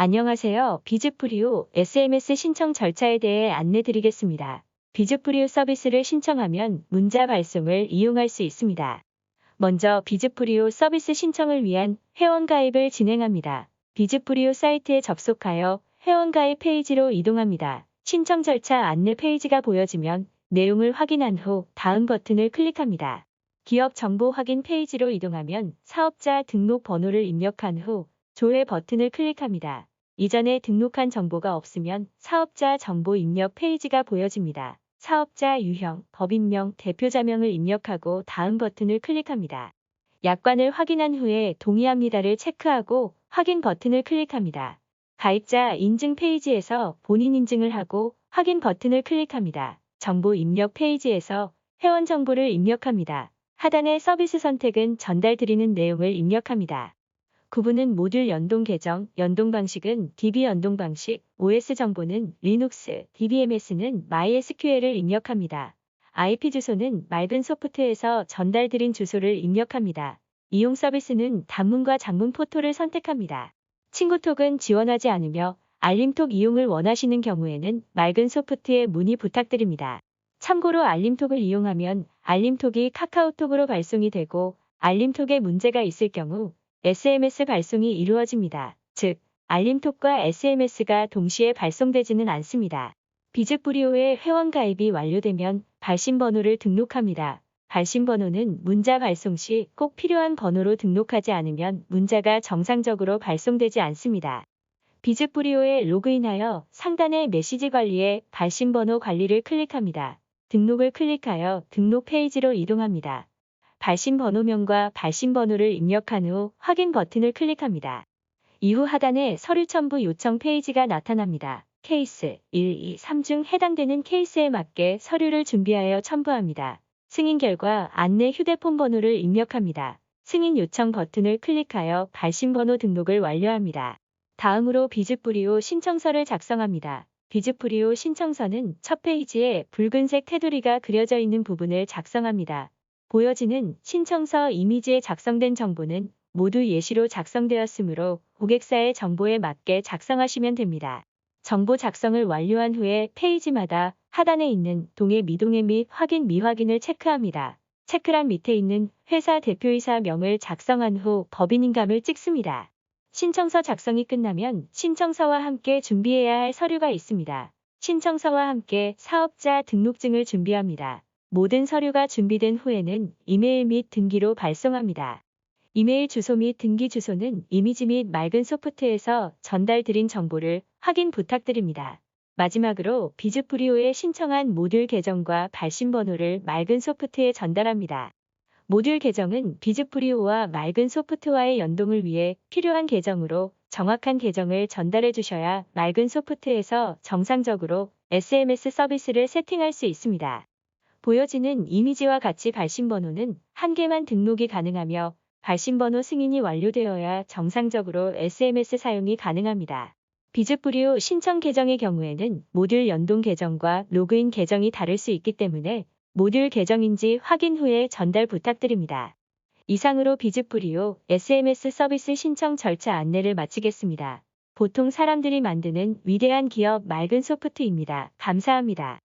안녕하세요. 비즈프리오 SMS 신청 절차에 대해 안내 드리겠습니다. 비즈프리오 서비스를 신청하면 문자 발송을 이용할 수 있습니다. 먼저 비즈프리오 서비스 신청을 위한 회원가입을 진행합니다. 비즈프리오 사이트에 접속하여 회원가입 페이지로 이동합니다. 신청 절차 안내 페이지가 보여지면 내용을 확인한 후 다음 버튼을 클릭합니다. 기업 정보 확인 페이지로 이동하면 사업자 등록 번호를 입력한 후 조회 버튼을 클릭합니다. 이전에 등록한 정보가 없으면 사업자 정보 입력 페이지가 보여집니다. 사업자 유형, 법인명, 대표자명을 입력하고 다음 버튼을 클릭합니다. 약관을 확인한 후에 동의합니다를 체크하고 확인 버튼을 클릭합니다. 가입자 인증 페이지에서 본인 인증을 하고 확인 버튼을 클릭합니다. 정보 입력 페이지에서 회원 정보를 입력합니다. 하단의 서비스 선택은 전달 드리는 내용을 입력합니다. 구분은 모듈 연동 계정, 연동 방식은 DB 연동 방식, OS 정보는 리눅스, DBMS는 MySQL을 입력합니다. IP 주소는 맑은 소프트에서 전달드린 주소를 입력합니다. 이용 서비스는 단문과 장문 포토를 선택합니다. 친구톡은 지원하지 않으며 알림톡 이용을 원하시는 경우에는 맑은 소프트에 문의 부탁드립니다. 참고로 알림톡을 이용하면 알림톡이 카카오톡으로 발송이 되고 알림톡에 문제가 있을 경우 SMS 발송이 이루어집니다. 즉, 알림톡과 SMS가 동시에 발송되지는 않습니다. 비즈프리오의 회원 가입이 완료되면 발신 번호를 등록합니다. 발신 번호는 문자 발송 시 꼭 필요한 번호로 등록하지 않으면 문자가 정상적으로 발송되지 않습니다. 비즈프리오에 로그인하여 상단의 메시지 관리에 발신 번호 관리를 클릭합니다. 등록을 클릭하여 등록 페이지로 이동합니다. 발신 번호명과 발신 번호를 입력한 후 확인 버튼을 클릭합니다. 이후 하단에 서류 첨부 요청 페이지가 나타납니다. 케이스 1, 2, 3 중 해당되는 케이스에 맞게 서류를 준비하여 첨부합니다. 승인 결과 안내 휴대폰 번호를 입력합니다. 승인 요청 버튼을 클릭하여 발신번호 등록을 완료합니다. 다음으로 비즈프리오 신청서를 작성합니다. 비즈프리오 신청서는 첫 페이지에 붉은색 테두리가 그려져 있는 부분을 작성합니다. 보여지는 신청서 이미지에 작성된 정보는 모두 예시로 작성되었으므로 고객사의 정보에 맞게 작성하시면 됩니다. 정보 작성을 완료한 후에 페이지마다 하단에 있는 동의 미동의 및 확인 미확인을 체크합니다. 체크란 밑에 있는 회사 대표이사 명을 작성한 후 법인인감을 찍습니다. 신청서 작성이 끝나면 신청서와 함께 준비해야 할 서류가 있습니다. 신청서와 함께 사업자 등록증을 준비합니다. 모든 서류가 준비된 후에는 이메일 및 등기로 발송합니다. 이메일 주소 및 등기 주소는 이미지 및 맑은 소프트에서 전달드린 정보를 확인 부탁드립니다. 마지막으로 비즈프리오에 신청한 모듈 계정과 발신 번호를 맑은 소프트에 전달합니다. 모듈 계정은 비즈프리오와 맑은 소프트와의 연동을 위해 필요한 계정으로 정확한 계정을 전달해 주셔야 맑은 소프트에서 정상적으로 SMS 서비스를 세팅할 수 있습니다. 보여지는 이미지와 같이 발신번호는 한 개만 등록이 가능하며 발신번호 승인이 완료되어야 정상적으로 SMS 사용이 가능합니다. 비즈프리오 신청 계정의 경우에는 모듈 연동 계정과 로그인 계정이 다를 수 있기 때문에 모듈 계정인지 확인 후에 전달 부탁드립니다. 이상으로 비즈프리오 SMS 서비스 신청 절차 안내를 마치겠습니다. 보통 사람들이 만드는 위대한 기업 맑은 소프트입니다. 감사합니다.